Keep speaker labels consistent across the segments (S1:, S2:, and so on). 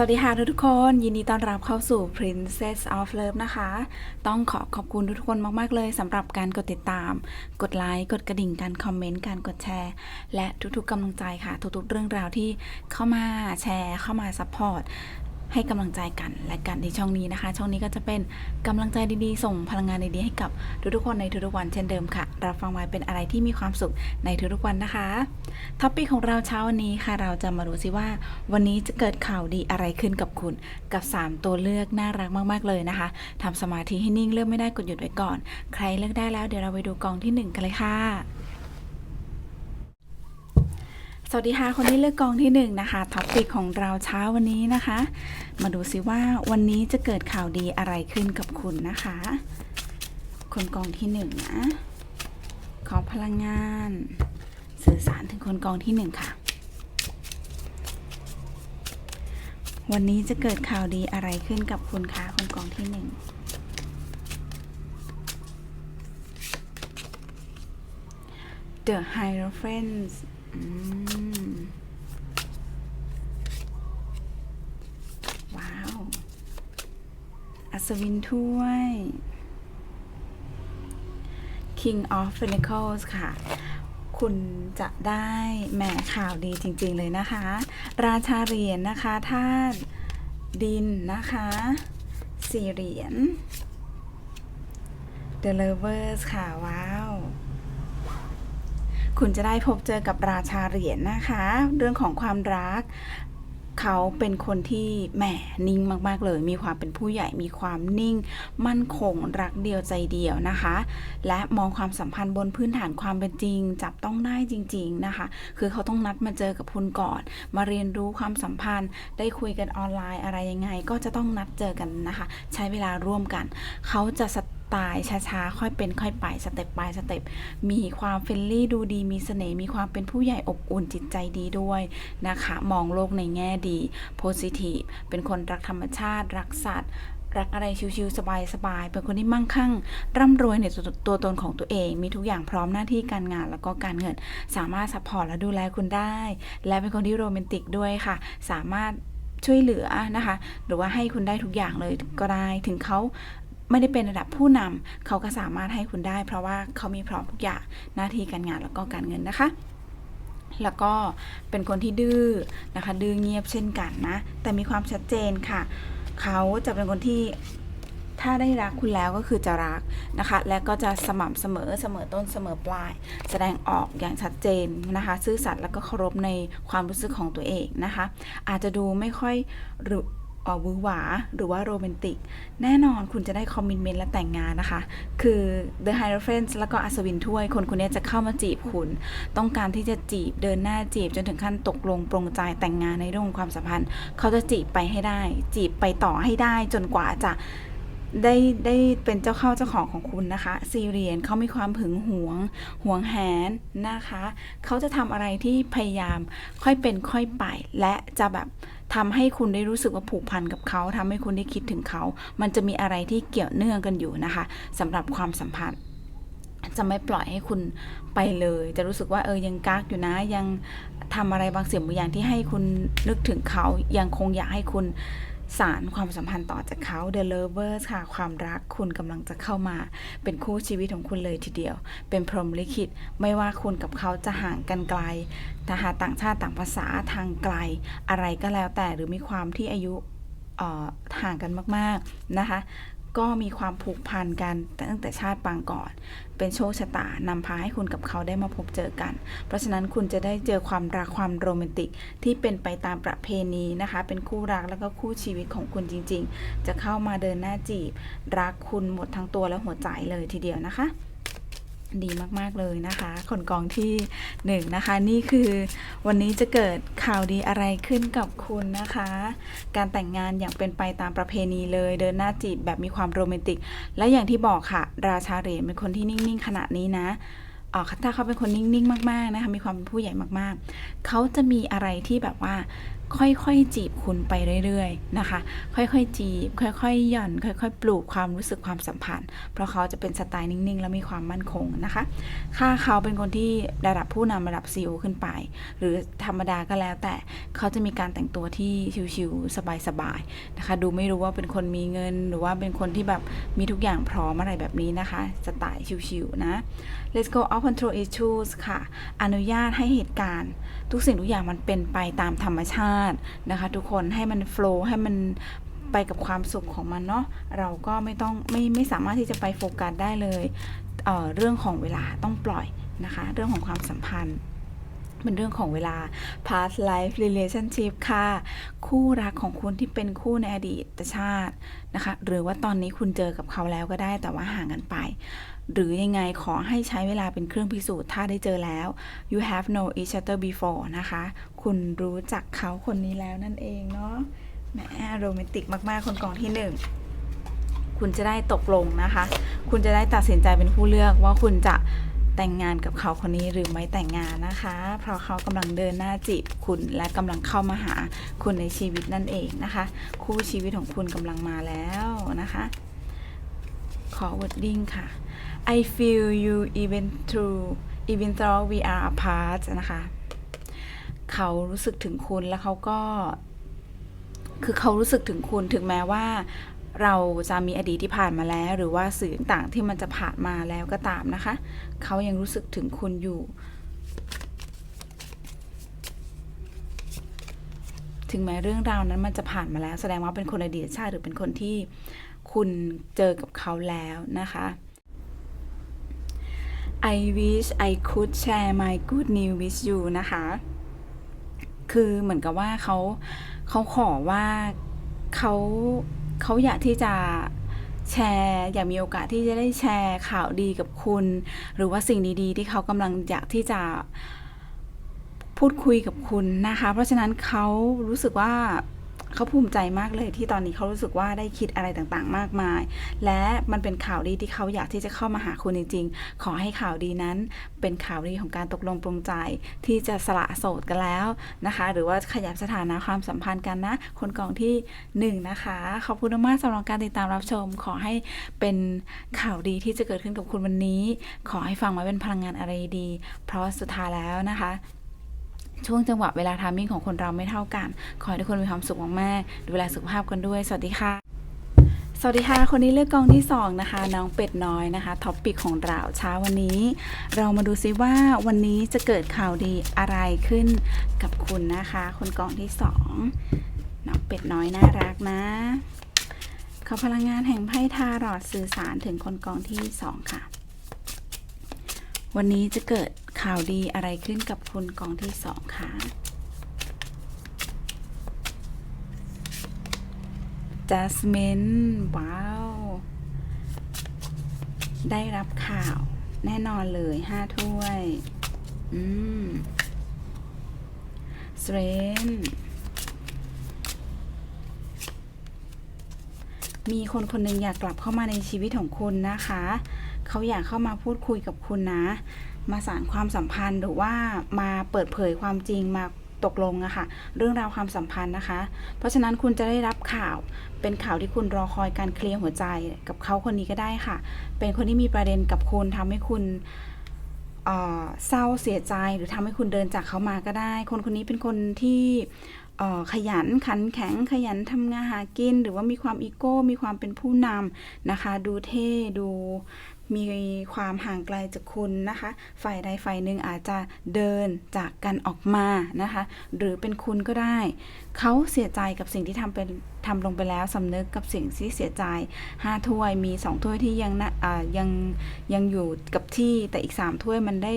S1: สวัสดีค่ะทุกๆคน ยินดีต้อนรับเข้าสู่ Princess of Love นะคะ ต้องขอขอบคุณทุกๆคนมาก ๆ เลยสำหรับการกดติดตาม กดไลค์ กดกระดิ่ง การคอมเมนต์ การกดแชร์ และทุกๆกำลังใจค่ะ ทุกๆเรื่องราวที่เข้ามาแชร์ เข้ามาซัพพอร์ต ให้กำลังใจกันและกันในช่องนี้นะคะ ช่องนี้ก็จะเป็นกำลังใจดีๆ ส่งพลังงานดีๆให้กับทุกๆคนในทุกๆวันเช่นเดิมค่ะ รับฟังไว้เป็นอะไรที่มีความสุขในทุกๆวันนะคะท็อปิกของเราเช้าวันนี้ค่ะ เราจะมาดูซิว่า วันนี้จะเกิดข่าวดีอะไรขึ้นกับคุณ กับ 3 ตัวเลือกน่ารักมากๆเลยนะคะทำสมาธิให้นิ่งเลือกไม่ได้กดหยุดไว้ก่อน ใครเลือกได้แล้วเดี๋ยวเราไปดูกองที่หนึ่งกันเลยค่ะ สวัสดีค่ะ คนที่เลือกกองที่หนึ่งนะคะท็อปปิกของเราเช้าวันนี้นะคะ มาดูซิว่าวันนี้จะเกิดข่าวดีอะไรขึ้นกับคุณนะคะ คนกองที่หนึ่งนะขอพลังงาน สื่อสารถึงคนกองที่หนึ่งค่ะ วันนี้จะเกิดข่าวดีอะไรขึ้นกับคุณคะคนกองที่หนึ่ง The Hierophant อืม ว้าว อัศวินถ้วย King of Pentacles ค่ะ คุณจะได้แหมข่าวดีจริง ๆ เลยนะคะ ราชาเหรียญนะคะธาตุดินนะคะสี่เหรียญ The Lovers ค่ะ ว้าว คุณจะได้พบเจอกับราชาเหรียญนะคะ เรื่องของความรัก เขาเป็นคนที่แหมนิ่งมากๆเลย มีความเป็นผู้ใหญ่มีความนิ่ง มั่นคงรักเดียวใจเดียวนะคะ และมองความสัมพันธ์บนพื้นฐานความเป็นจริง จับต้องได้จริง ๆนะคะ คือเขาต้องนัดมาเจอกับคุณก่อน มาเรียนรู้ความสัมพันธ์ ได้คุยกันออนไลน์อะไรยังไง ก็จะต้องนัดเจอกันนะคะ ใช้เวลาร่วมกัน เขาจะส ตล์ช้าๆ ค่อยเป็นค่อยไปสเต็ปไปสเต็ปมีความเฟรนลี่ดูดีมีเสน่ห์มีความเป็นผู้ใหญ่อบอุ่นจิตใจดีด้วยนะคะ มองโลกในแง่ดีโพสิทีฟเป็นคนรักธรรมชาติ รักสัตว์รักอะไรชิวๆสบายๆ เป็นคนที่มั่งคั่ง ร่ำรวยในตัวตัวตนของตัวเอง มีทุกอย่างพร้อมหน้าที่การงานแล้วก็การเงิน สามารถซัพพอร์ตและดูแลคุณได้ และเป็นคนที่โรแมนติกด้วยค่ะ สามารถช่วยเหลือนะคะ หรือว่าให้คุณได้ทุกอย่างเลยก็ได้ ถึงเขา ไม่ได้เป็นระดับผู้นำเขาก็สามารถให้คุณได้ เพราะว่าเขามีพร้อมทุกอย่างหน้าที่การงานแล้วก็การเงินนะคะแล้วก็เป็นคนที่ดื้อนะคะ ดื้อเงียบเช่นกันนะ แต่มีความชัดเจนค่ะ เขาจะเป็นคนที่ถ้าได้รักคุณแล้วก็คือจะรักนะคะ และก็จะสม่ำเสมอเสมอต้นเสมอปลาย แสดงออกอย่างชัดเจนนะคะ ซื่อสัตย์แล้วก็เคารพในความรู้สึกของตัวเองนะคะ อาจจะดูไม่ค่อย ออ่หวือหวา หรือว่าโรแมนติก แน่นอนคุณจะได้คอมมิ n เมนต์และแต่งงานนะคะ คือ The Hierophant แล้วก็อัศวินถ้วย คนคนนี้จะเข้ามาจีบคุณ ต้องการที่จะจีบเดินหน้าจีบจนถึงขั้นตกลงปรงใจแต่งงานในเรื่องความสัมพันธ์ เขาจะจีบไปให้ได้ จีบไปต่อให้ได้จนกว่าจะได้ได้เป็นเจ้าเข้าเจ้าของของคุณนะคะซีเรียนเขามีความหึงหวงหวงแหนนะคะ เขาจะทำอะไรที่พยายามค่อยเป็นค่อยไป และจะแบบ ทำให้คุณได้รู้สึกว่าผูกพันกับเขาทำให้คุณได้คิดถึงเขา มันจะมีอะไรที่เกี่ยวเนื่องกันอยู่นะคะสำหรับความสัมพันธ์จะไม่ปล่อยให้คุณไปเลย จะรู้สึกว่าเออยังกักอยู่นะ ยังทำอะไรบางสิ่งบางอย่างที่ให้คุณนึกถึงเขา ยังคงอยากให้คุณ สารความสัมพันธ์ต่อจากเขา The Lovers ค่ะ ความรักคุณกำลังจะเข้ามา เป็นคู่ชีวิตของคุณเลยทีเดียว เป็นพรหมลิขิต ไม่ว่าคุณกับเขาจะห่างกันไกลทหารต่างชาติต่างภาษาทางไกล อะไรก็แล้วแต่หรือมีความที่อายุเอ่อห่างกันมาก ๆ นะคะ ก็มีความผูกพันกันตั้งแต่ชาติปางก่อน เป็นโชคชะตานำพาให้คุณกับเขาได้มาพบเจอกัน เพราะฉะนั้นคุณจะได้เจอความรักความโรแมนติกที่เป็นไปตามประเพณีนะคะ เป็นคู่รักแล้วก็คู่ชีวิตของคุณจริง ๆ จะเข้ามาเดินหน้าจีบ รักคุณหมดทั้งตัวและหัวใจเลยทีเดียวนะคะ ดีมาก ๆ เลยนะคะคนกองที่หนึ่งนะคะ นี่คือวันนี้จะเกิดข่าวดีอะไรขึ้นกับคุณนะคะ การแต่งงานอย่างเป็นไปตามประเพณีเลย เดินหน้าจีบแบบมีความโรแมนติก และอย่างที่บอกค่ะ ราชาเหรียญเป็นคนที่นิ่ง ๆ ขนาดนี้นะอ่อถ้าเขาเป็นคนนิ่ง ๆ มาก ๆ นะคะ มีความเป็นผู้ใหญ่มาก ๆ เขาจะมีอะไรที่แบบว่าค่อยๆจีบคุณไปเรื่อยๆนะคะ ค่อยๆจีบ ค่อยๆหย่อน ค่อยๆ ปลูกความรู้สึกความสัมพันธ์ เพราะเขาจะเป็นสไตล์นิ่งๆ และมีความมั่นคงนะคะ ถ้าเขาเป็นคนที่ระดับผู้นำระดับซีอขึ้นไป หรือธรรมดาก็แล้ว แต่เขาจะมีการแต่งตัวที่ชิวๆสบายๆนะคะ ดูไม่รู้ว่าเป็นคนมีเงิน หรือว่าเป็นคนที่แบบมีทุกอย่างพร้อมอะไรแบบนี้นะคะสไตล์ชิวๆนะ Let's go out control issues ค่ะ อนุญาตให้เหตุการณ์ ทุกสิ่งทุกอย่างมันเป็นไปตามธรรมชาตินะคะ ทุกคนให้มันโฟล์ให้มันไปกับความสุขของมันเนาะเราก็ไม่ต้องไม่ไม่สามารถที่จะไปโฟกัสได้เลยเเรื่องของเวลาต้องปล่อยนะคะ เรื่องของความสัมพันธ์ เป็นเรื่องของเวลา past life relationship ค่ะ คู่รักของคุณที่เป็นคู่ในอดีตชาตินะคะ หรือว่าตอนนี้คุณเจอกับเขาแล้วก็ได้แต่ว่าห่างกันไป หรือยังไงขอให้ใช้เวลาเป็นเครื่องพิสูจน์ถ้าได้เจอแล้ว you have known each other before นะคะ คุณรู้จักเขาคนนี้แล้วนั่นเองเนาะแหมโรแมนติกมากๆ คนกองที่หนึ่งคุณจะได้ตกลงนะคะ คุณจะได้ตัดสินใจเป็นผู้เลือกว่าคุณจะ แต่งงานกับเขาคนนี้หรือไม่แต่งงานนะคะ เพราะเขากำลังเดินหน้าจีบคุณและกำลังเข้ามาหาคุณในชีวิตนั่นเองนะคะ คู่ชีวิตของคุณกำลังมาแล้วนะคะขอ wording ค่ะ I feel you even through even though we are apart นะคะ เขารู้สึกถึงคุณแล้วเขาก็ คือเขารู้สึกถึงคุณถึงแม้ว่า เราจะมีอดีตที่ผ่านมาแล้ว หรือว่าสื่อต่างที่มันจะผ่านมาแล้วก็ตามนะคะ เขายังรู้สึกถึงคุณอยู่ ถึงแม้เรื่องราวนั้นมันจะผ่านมาแล้ว แสดงว่าเป็นคนอดีตชาติหรือเป็นคนที่คุณเจอกับเขาแล้วนะคะ I wish I could share my good news with you นะคะ คือเหมือนกับว่าเขาเขาขอว่าเขา เขาอยากที่จะแชร์อยากมีโอกาสที่จะได้แชร์ข่าวดีกับคุณ หรือว่าสิ่งดีๆ ที่เขากำลังอยากที่จะพูดคุยกับคุณนะคะ เพราะฉะนั้นเขารู้สึกว่า เขาภูมิใจมากเลยที่ตอนนี้เขารู้สึกว่าได้คิดอะไรต่างๆ มากมาย และมันเป็นข่าวดีที่เขาอยากที่จะเข้ามาหาคุณจริงๆ ขอให้ข่าวดีนั้น เป็นข่าวดีของการตกลงปรงใจ ที่จะสละโสดกันแล้วนะคะ หรือว่าขยับสถานะความสัมพันธ์กันนะ คนกองที่หนึ่งนะคะขอบคุณมากสำหรับการติดตามรับชม ขอให้เป็นข่าวดีที่จะเกิดขึ้นกับคุณวันนี้ ขอให้ฟังไว้เป็นพลังงานอะไรดี เพราะสุดท้ายแล้วนะคะ ช่วงจังหวะเวลาทามมิ่งของคนเราไม่เท่ากัน ขอให้ทุกคนมีความสุขมากๆดูแลสุขภาพกันด้วย สวัสดีค่ะสวัสดีค่ะ คนนี้เลือกกองที่ 2 นะคะ น้องเป็ดน้อยนะคะท็อปปิกของเราเช้าวันนี้ เรามาดูซิว่าวันนี้จะเกิดข่าวดีอะไรขึ้นกับคุณนะคะ คนกองที่ 2 น้องเป็ดน้อยน่ารักนะขอพลังงานแห่งไพ่ทารอดสื่อสารถึงคนกองที่ 2 ค่ะ วันนี้จะเกิด ข่าวดีอะไรขึ้นกับคุณกองที่2ค่ะจัสมินว้าว ได้รับข่าวแน่นอนเลยห้าถ้วย อืมสเรนมีคนคนหนึ่งอยากกลับเข้ามาในชีวิตของคุณนะคะ เขาอยากเข้ามาพูดคุยกับคุณนะ มาสานความสัมพันธ์หรือว่ามาเปิดเผยความจริงมาตกลงอะค่ะเรื่องราวความสัมพันธ์นะคะ เพราะฉะนั้นคุณจะได้รับข่าว เป็นข่าวที่คุณรอคอยการเคลียร์หัวใจกับเขาคนนี้ก็ได้ค่ะ เป็นคนที่มีประเด็นกับคุณทำให้คุณเศร้าเสียใจหรือทำให้คุณเดินจากเขามาก็ได้ คนคนนี้เป็นคนที่ขยันขันแข็งขยันทำงานหากิน หรือว่ามีความอีโก้ มีความเป็นผู้นำนะคะ ดูเท่ดู มีความห่างไกลจากคุณนะคะ ฝ่ายใดฝ่ายหนึ่งอาจจะเดินจากกันออกมานะคะ หรือเป็นคุณก็ได้ เขาเสียใจกับสิ่งที่ทำเป็นทำลงไปแล้วสำนึกกับสิ่งที่เสียใจห้าถ้วยมีสองถ้วยที่ยังนะยังยังอยู่กับที่แต่อีกสามถ้วยมันได้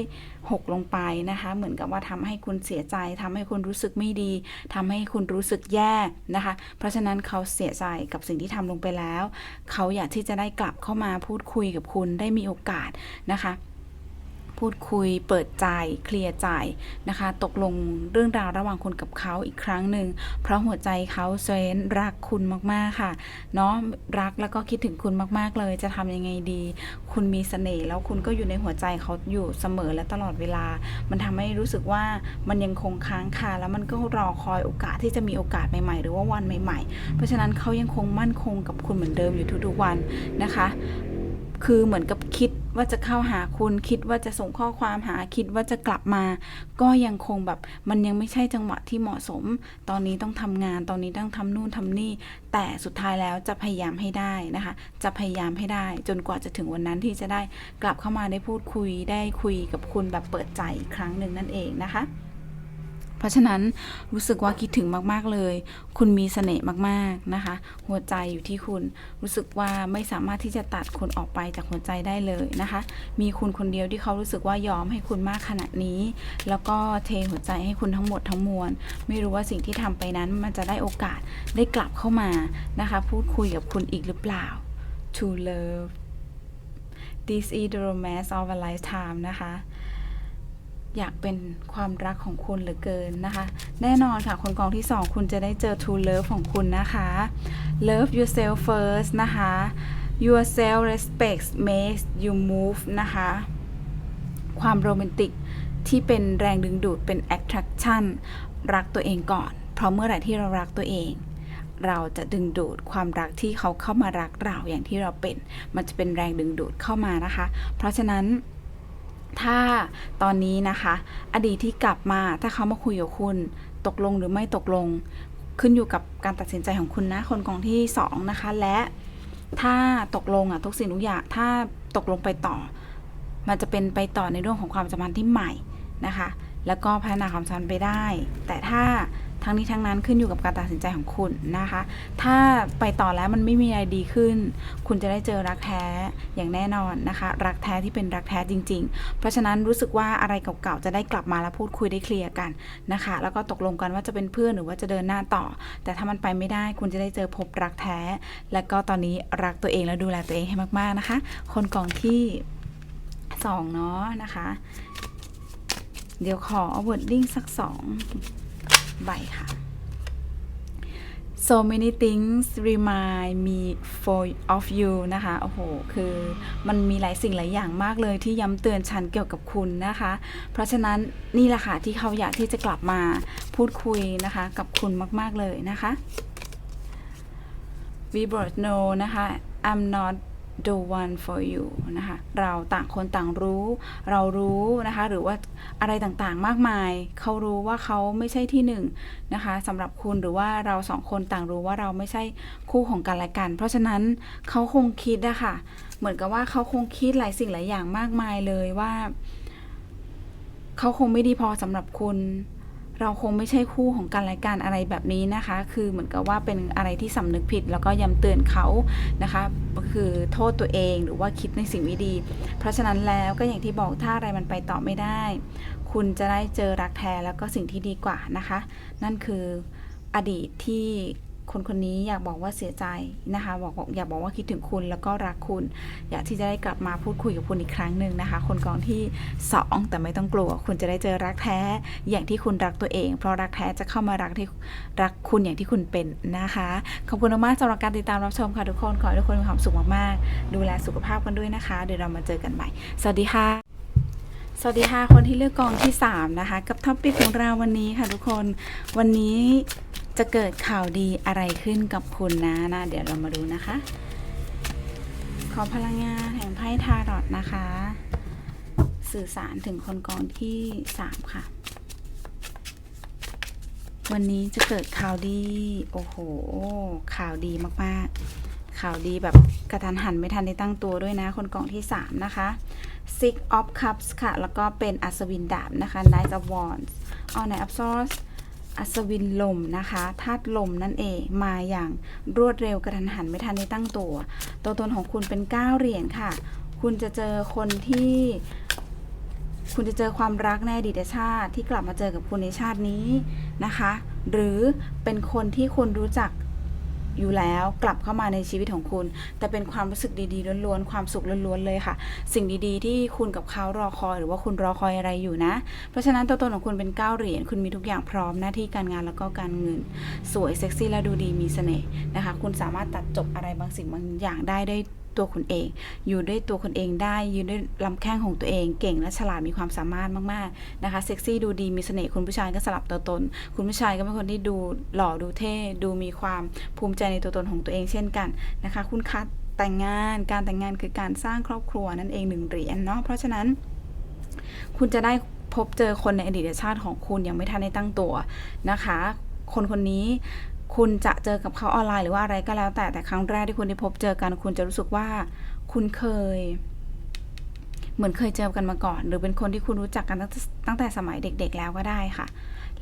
S1: หกลงไปนะคะ เหมือนกับว่าทำให้คุณเสียใจทำให้คุณรู้สึกไม่ดีทำให้คุณรู้สึกแย่นะคะ เพราะฉะนั้นเขาเสียใจกับสิ่งที่ทำลงไปแล้ว เขาอยากที่จะได้กลับเข้ามาพูดคุยกับคุณได้มีโอกาสนะคะ พูดคุย เปิดใจ เคลียร์ใจนะคะ ตกลงเรื่องราวระหว่างคุณกับเขาอีกครั้งหนึ่ง เพราะหัวใจเขาเซนรักคุณมากๆค่ะ เนาะรักแล้วก็คิดถึงคุณมากๆเลย จะทำยังไงดี คุณมีเสน่ห์แล้วคุณก็อยู่ในหัวใจเขาอยู่เสมอและตลอดเวลา มันทำให้รู้สึกว่ามันยังคงค้างคาแล้วมันก็รอคอยโอกาสที่จะมีโอกาสใหม่ๆ หรือว่าวันใหม่ ๆ เพราะฉะนั้นเขายังคงมั่นคงกับคุณเหมือนเดิมอยู่ทุกๆวันนะคะ คือเหมือนกับคิดว่าจะเข้าหาคุณคิดว่าจะส่งข้อความหาคิดว่าจะกลับมา ก็ยังคงแบบมันยังไม่ใช่จังหวะที่เหมาะสม ตอนนี้ต้องทำงานตอนนี้ต้องทำนู่นทำนี่ แต่สุดท้ายแล้วจะพยายามให้ได้นะคะ จะพยายามให้ได้ จนกว่าจะถึงวันนั้นที่จะได้กลับเข้ามาได้พูดคุยได้คุยกับคุณแบบเปิดใจอีกครั้งหนึ่งนั่นเองนะคะ เพราะฉะนั้นรู้สึกว่าคิดถึงมากๆเลย คุณมีเสน่ห์มากๆนะคะ หัวใจอยู่ที่คุณรู้สึกว่าไม่สามารถที่จะตัดคุณออกไปจากหัวใจได้เลยนะคะ มีคุณคนเดียวที่เขารู้สึกว่ายอมให้คุณมากขนาดนี้ แล้วก็เทหัวใจให้คุณทั้งหมดทั้งมวล ไม่รู้ว่าสิ่งที่ทำไปนั้นมันจะได้โอกาสได้กลับเข้ามานะคะ พูดคุยกับคุณอีกหรือเปล่า To love this is the romance of a lifetime นะคะ อยากเป็นความรักของคุณเหลือเกินนะคะ แน่นอนค่ะ คนกองที่ 2 คุณจะได้เจอ true love ของคุณนะคะ love yourself first นะคะ your self respect makes you move นะคะ ความโรแมนติกที่เป็นแรงดึงดูดเป็น attraction รักตัวเองก่อน เพราะเมื่อไหร่ที่เรารักตัวเอง เราจะดึงดูดความรักที่เขาเข้ามารักเราอย่างที่เราเป็น มันจะเป็นแรงดึงดูดเข้ามานะคะ เพราะฉะนั้น ถ้าตอนนี้นะคะ อดีตที่กลับมาถ้าเขามาคุยกับคุณตกลงหรือไม่ตกลง ขึ้นอยู่กับการตัดสินใจของคุณนะ คนกองที่สองนะคะ และถ้าตกลงอะทุกสิ่งทุกอย่างถ้าตกลงไปต่อ มันจะเป็นไปต่อในเรื่องของความสัมพันธ์ที่ใหม่นะคะ แล้วก็พัฒนาความสัมพันธ์ไปได้ แต่ถ้า ทั้งนี้ทั้งนั้นขึ้นอยู่กับการตัดสินใจของคุณนะคะ ถ้าไปต่อแล้วมันไม่มีอะไรดีขึ้น คุณจะได้เจอรักแท้อย่างแน่นอนนะคะ รักแท้ที่เป็นรักแท้จริง ๆ เพราะฉะนั้นรู้สึกว่าอะไรเก่าๆจะได้กลับมาแล้วพูดคุยได้เคลียร์กันนะคะ แล้วก็ตกลงกันว่าจะเป็นเพื่อนหรือว่าจะเดินหน้าต่อ แต่ถ้ามันไปไม่ได้คุณจะได้เจอพบรักแท้ แล้วก็ตอนนี้รักตัวเองแล้วดูแลตัวเองให้มากๆนะคะ คนกล่องที่สองเนาะนะคะ เดี๋ยวขอ wording สักสอง ใบค่ะ so many things remind me for of you นะคะ โอ้โห คือมันมีหลายสิ่งหลายอย่างมากเลยที่ย้ำเตือนฉันเกี่ยวกับคุณนะคะ เพราะฉะนั้นนี่แหละค่ะที่เขาอยากที่จะกลับมาพูดคุยนะคะกับคุณมาก ๆ เลยนะคะ we both know นะคะ I'm not the one for you นะคะเราต่างคนต่างรู้ เรารู้นะคะหรือว่าอะไรต่างๆมากมาย เขารู้ว่าเขาไม่ใช่ที่หนึ่งนะคะสำหรับคุณหรือว่าเราสองคนต่างรู้ว่าเราไม่ใช่คู่ของกันและกัน เพราะฉะนั้นเขาคงคิดอะค่ะเหมือนกับว่าเขาคงคิดหลายสิ่งหลายอย่างมากมายเลยว่า เขาคงไม่ดีพอสำหรับคุณ เราคงไม่ใช่คู่ของกันและกันอะไรแบบนี้นะคะ คือเหมือนกับว่าเป็นอะไรที่สำนึกผิด แล้วก็ย้ำเตือนเขานะคะคือโทษตัวเองหรือว่าคิดในสิ่งไม่ดี เพราะฉะนั้นแล้วก็อย่างที่บอกถ้าอะไรมันไปต่อไม่ได้ คุณจะได้เจอรักแท้แล้วก็สิ่งที่ดีกว่านะคะ นั่นคืออดีตที่ คนคนนี้อยากบอกว่าเสียใจนะคะบอกอยากบอกว่าคิดถึงคุณแล้วก็รักคุณ อยากที่จะได้กลับมาพูดคุยกับคุณอีกครั้งหนึ่งนะคะ คนกองที่ 2 แต่ไม่ต้องกลัว คุณจะได้เจอรักแท้ อย่างที่คุณรักตัวเอง เพราะรักแท้จะเข้ามารักที่รักคุณอย่างที่คุณเป็นนะคะ ขอบคุณมากสำหรับการติดตามรับชมค่ะทุกคนขอให้ทุกคนมีความสุขมากๆ ดูแลสุขภาพกันด้วยนะคะ เดี๋ยวเรามาเจอกันใหม่ สวัสดีค่ะสวัสดีค่ะ คนที่เลือกกองที่ 3 นะคะ กับท็อปปิกของเราวันนี้ค่ะทุกคนวันนี้ จะเกิดข่าวดีอะไรขึ้นกับคุณนะนะเดี๋ยวเรามาดูนะคะ ขอพลังงานแห่งไพ่ทารอตนะคะ สื่อสารถึงคนกองที่3ค่ะ วันนี้จะเกิดข่าวดี โอ้โห ข่าวดีมากๆข่าวดีแบบกระทันหันไม่ทันได้ตั้งตัวด้วยนะ คนกองที่ 3 นะคะ Six of Cups ค่ะ แล้วก็เป็นอัศวินดาบนะคะ Knight of Wands เอา Knight of Swords อัศวินลมนะคะธาตุลมนั่นเองมาอย่างรวดเร็วกระทันหันไม่ทันได้ตั้งตัว ตัวตนของคุณเป็น9เหรียญค่ะ คุณจะเจอคนที่ คุณจะเจอความรักในอดีตชาติที่กลับมาเจอกับคุณในชาตินี้นะคะ หรือเป็นคนที่คุณรู้จัก อยู่แล้วกลับเข้ามาในชีวิตของคุณ แต่เป็นความรู้สึกดีๆล้วนๆความสุขล้วนๆเลยค่ะ สิ่งดีๆ ที่คุณกับเขารอคอยหรือว่าคุณรอคอยอะไรอยู่นะ เพราะฉะนั้นตัวตนของคุณเป็นเก้าเหรียญคุณมีทุกอย่างพร้อมหน้าที่การงานแล้วก็การเงิน สวยเซ็กซี่และดูดีมีเสน่ห์นะคะ คุณสามารถตัดจบอะไรบางสิ่งบางอย่างได้ได้ ตัวคุณเอง อยู่ด้วยตัวคุณเองได้ยืนด้วยลำแข้งของตัวเอง เก่งและฉลาดมีความสามารถมากๆนะคะ เซ็กซี่ดูดีมีเสน่ห์คุณผู้ชายก็สลับตัวตน คุณผู้ชายก็เป็นคนที่ดูหล่อดูเท่ ดูมีความภูมิใจในตัวตนของตัวเองเช่นกันนะคะ คุณคัดแต่งงาน การแต่งงานคือการสร้างครอบครัวนั่นเองหนึ่งเหรียญเนาะ เพราะฉะนั้น คุณจะได้พบเจอคนในอดีตชาติของคุณยังไม่ทันได้ตั้งตัวนะคะ คนคนนี้ คุณจะเจอกับเขาออนไลน์หรือว่าอะไรก็แล้ว แต่แต่ครั้งแรกที่คุณได้พบเจอกัน คุณจะรู้สึกว่าคุณเคย เหมือนเคยเจอกันมาก่อน หรือเป็นคนที่คุณรู้จักกันตั้งแต่ตั้งแต่สมัยเด็ก ๆ แล้วก็ได้ค่ะ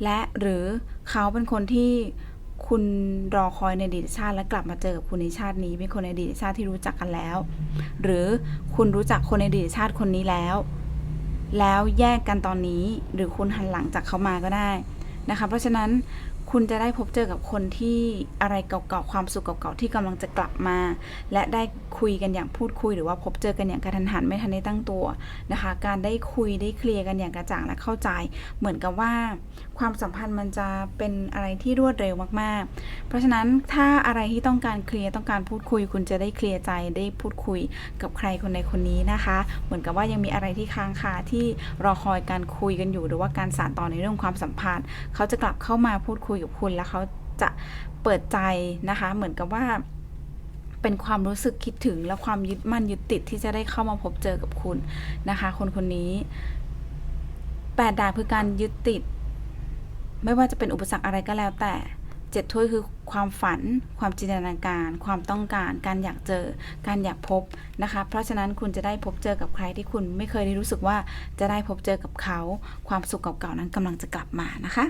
S1: และหรือเขาเป็นคนที่คุณรอคอยในอดีตชาติและกลับมาเจอกับคุณในชาตินี้ เป็นคนในอดีตชาติที่รู้จักกันแล้ว หรือคุณรู้จักคนในอดีตชาติคนนี้แล้ว แล้วแยกกันตอนนี้ หรือคุณหันหลังจากเขามาก็ได้นะคะ เพราะฉะนั้น คุณจะได้พบเจอกับคนที่อะไรเก่าๆความสุขเก่าๆที่กำลังจะกลับมา และได้คุยกันอย่างพูดคุย หรือว่าพบเจอกันอย่างกระทันหันไม่ทันได้ตั้งตัวนะคะ การได้คุยได้เคลียร์กันอย่างกระจ่างและเข้าใจ เหมือนกับว่า ความสัมพันธ์มันจะเป็นอะไรที่รวดเร็วมากๆ เพราะฉะนั้นถ้าอะไรที่ต้องการเคลียร์ต้องการพูดคุย คุณจะได้เคลียร์ใจได้พูดคุยกับใครคนใดคนนี้นะคะ เหมือนกับว่ายังมีอะไรที่ค้างคาที่รอคอยการคุยกันอยู่ หรือว่าการสานต่อในเรื่องความสัมพันธ์ เขาจะกลับเข้ามาพูดคุยกับคุณแล้วเขาจะเปิดใจนะคะ เหมือนกับว่า เป็นความรู้สึกคิดถึงและความยึดมั่นยึดติดที่จะได้เข้ามาพบเจอกับคุณนะคะ คนคนนี้แปดดาบคือการยึดติด ไม่ว่าจะเป็นอุปสรรคอะไรก็แล้วแต่เจ็ดถ้วยคือความฝัน ความจินตนาการ ความต้องการ การอยากเจอ การอยากพบนะคะ เพราะฉะนั้นคุณจะได้พบเจอกับใครที่คุณไม่เคยได้รู้สึกว่าจะได้พบเจอกับเขา ความสุขเก่าๆนั้นกำลังจะกลับมานะคะ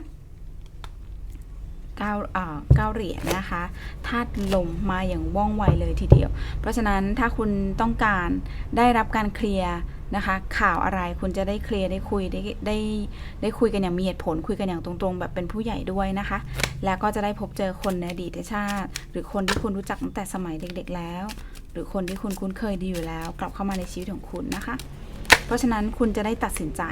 S1: เก้าเอ่อเก้าเหรียญนะคะธาตุลมมาอย่างว่องไวเลยทีเดียว เพราะฉะนั้นถ้าคุณต้องการได้รับการเคลียร์นะคะข่าวอะไรคุณจะได้เคลียร์ได้คุยได้ได้ได้คุยกันอย่างมีเหตุผล คุยกันอย่างตรงๆ แบบเป็นผู้ใหญ่ด้วยนะคะ แล้วก็จะได้พบเจอคนในอดีตชาติ หรือคนที่คุณรู้จักตั้งแต่สมัยเด็ก ๆ แล้ว หรือคนที่คุณคุ้นเคยดีอยู่แล้ว กลับเข้ามาในชีวิตของคุณนะคะ เพราะฉะนั้นคุณจะได้ตัดสินใจ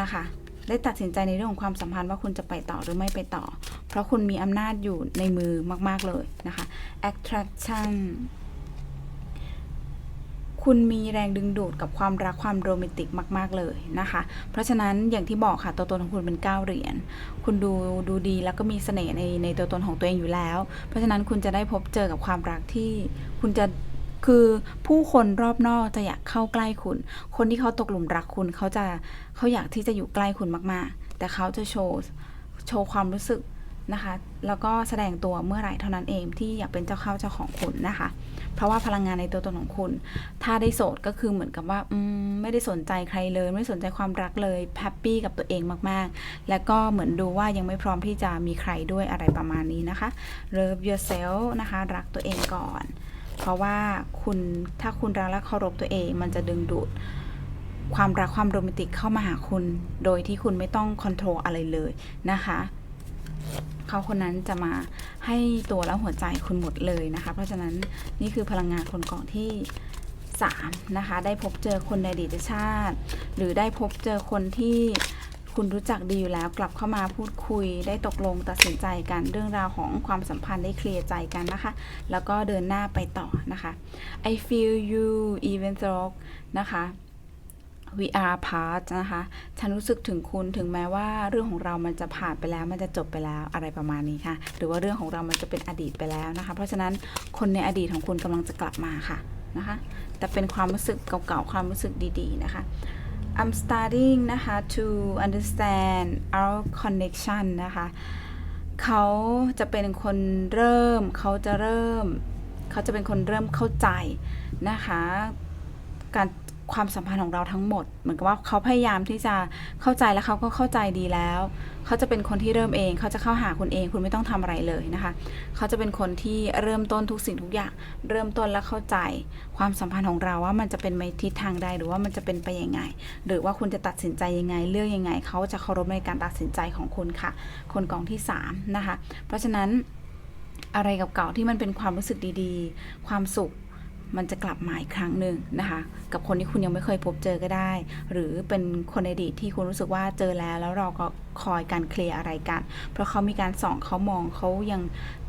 S1: นะคะ ได้ตัดสินใจในเรื่องของความสัมพันธ์ว่าคุณจะไปต่อหรือไม่ไปต่อ เพราะคุณมีอำนาจอยู่ในมือมาก ๆ เลยนะคะ attraction คุณมีแรงดึงดูดกับความรักความโรแมนติกมาก ๆ เลยนะคะ เพราะฉะนั้นอย่างที่บอกค่ะตัวตนของคุณเป็น 9 เหรียญ คุณดูดูดีแล้วก็มีเสน่ห์ในในตัวตนของตัวเองอยู่แล้ว เพราะฉะนั้นคุณจะได้พบเจอกับความรักที่คุณจะ คือผู้คนรอบนอกจะอยากเข้าใกล้คุณ คนที่เขาตกหลุมรักคุณเขาจะเขาอยากที่จะอยู่ใกล้คุณมากๆ แต่เขาจะโชว์โชว์ความรู้สึกนะคะ แล้วก็แสดงตัวเมื่อไหร่เท่านั้นเองที่อยากเป็นเจ้าเข้าเจ้าของคุณนะคะ เพราะว่าพลังงานในตัวตนของคุณ ถ้าได้โสดก็คือเหมือนกับว่าอืมไม่ได้สนใจใครเลย ไม่สนใจความรักเลยแฮปปี้กับตัวเองมากๆ แล้วก็เหมือนดูว่ายังไม่พร้อมที่จะมีใครด้วยอะไรประมาณนี้นะคะ love yourself นะคะ รักตัวเองก่อน เพราะว่าคุณถ้าคุณรักและเคารพตัวเอง มันจะดึงดูดความรักความโรแมนติกเข้ามาหาคุณ โดยที่คุณไม่ต้องคอนโทรลอะไรเลยนะคะเขาคนนั้นจะมาให้ตัวและหัวใจคุณหมดเลยนะคะ เพราะฉะนั้นนี่คือพลังงานคนกล่องที่3นะคะ ได้พบเจอคนในอดีตชาติ หรือได้พบเจอคนที่ คุณรู้จักดีอยู่แล้วกลับเข้ามาพูดคุย ได้ตกลงตัดสินใจกันเรื่องราวของความสัมพันธ์ได้เคลียร์ใจกันนะคะ แล้วก็เดินหน้าไปต่อนะคะ I feel you even though นะคะ we are part นะคะ ฉันรู้สึกถึงคุณถึงแม้ว่าเรื่องของเรามันจะผ่านไปแล้ว มันจะจบไปแล้วอะไรประมาณนี้ค่ะ หรือว่าเรื่องของเรามันจะเป็นอดีตไปแล้วนะคะ เพราะฉะนั้นคนในอดีตของคุณกำลังจะกลับมาค่ะนะคะ แต่เป็นความรู้สึกเก่าๆ ความรู้สึกดีๆ นะคะ I'm starting นะคะ to understand our connection นะคะเขาจะเป็นคนเริ่ม เขาจะเริ่ม เขาจะเป็นคนเริ่มเข้าใจนะคะ การ ความสัมพันธ์ของเราทั้งหมด เหมือนกับว่าเขาพยายามที่จะเข้าใจแล้วเขาก็เข้าใจดีแล้ว เขาจะเป็นคนที่เริ่มเอง เขาจะเข้าหาคุณเอง คุณไม่ต้องทำอะไรเลยนะคะ เขาจะเป็นคนที่เริ่มต้นทุกสิ่งทุกอย่าง เริ่มต้นและเข้าใจ ความสัมพันธ์ของเราว่ามันจะเป็นไปทิศทางใดหรือว่ามันจะเป็นไปยังไง หรือว่าคุณจะตัดสินใจยังไง เลือกยังไง เขาจะเคารพในการตัดสินใจของคุณค่ะ คนกองที่สามนะคะ เพราะฉะนั้นอะไรเก่าๆที่มันเป็นความรู้สึกดีๆ ความสุข มันจะกลับมาอีกครั้งหนึ่งนะคะ กับคนที่คุณยังไม่เคยพบเจอก็ได้ หรือเป็นคนในอดีตที่คุณรู้สึกว่าเจอแล้ว แล้วเราก็คอยการเคลียร์อะไรกัน เพราะเขามีการส่องเขามองเขายัง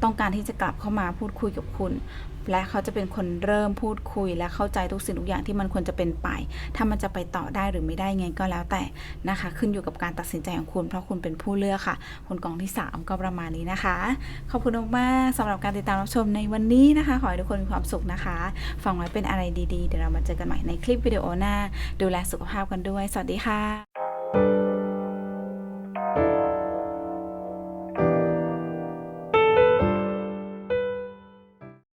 S1: ต้องการที่จะกลับเข้ามาพูดคุยกับคุณ และเขาจะเป็นคนเริ่มพูดคุย และเข้าใจทุกสิ่งทุกอย่างที่มันควรจะเป็นไป ถ้ามันจะไปต่อได้หรือไม่ได้ไงก็แล้วแต่นะคะ ขึ้นอยู่กับการตัดสินใจของคุณ เพราะคุณเป็นผู้เลือกค่ะ คนกองที่ 3 ก็ประมาณนี้นะคะ ขอบคุณมากๆสำหรับการติดตามรับชมในวันนี้นะคะ ขอให้ทุกคนมีความสุขนะคะ ฟังไว้เป็นอะไรดีๆ เดี๋ยวเรามาเจอกันใหม่ในคลิปวิดีโอหน้า ดูแลสุขภาพกันด้วย สวัสดีค่ะ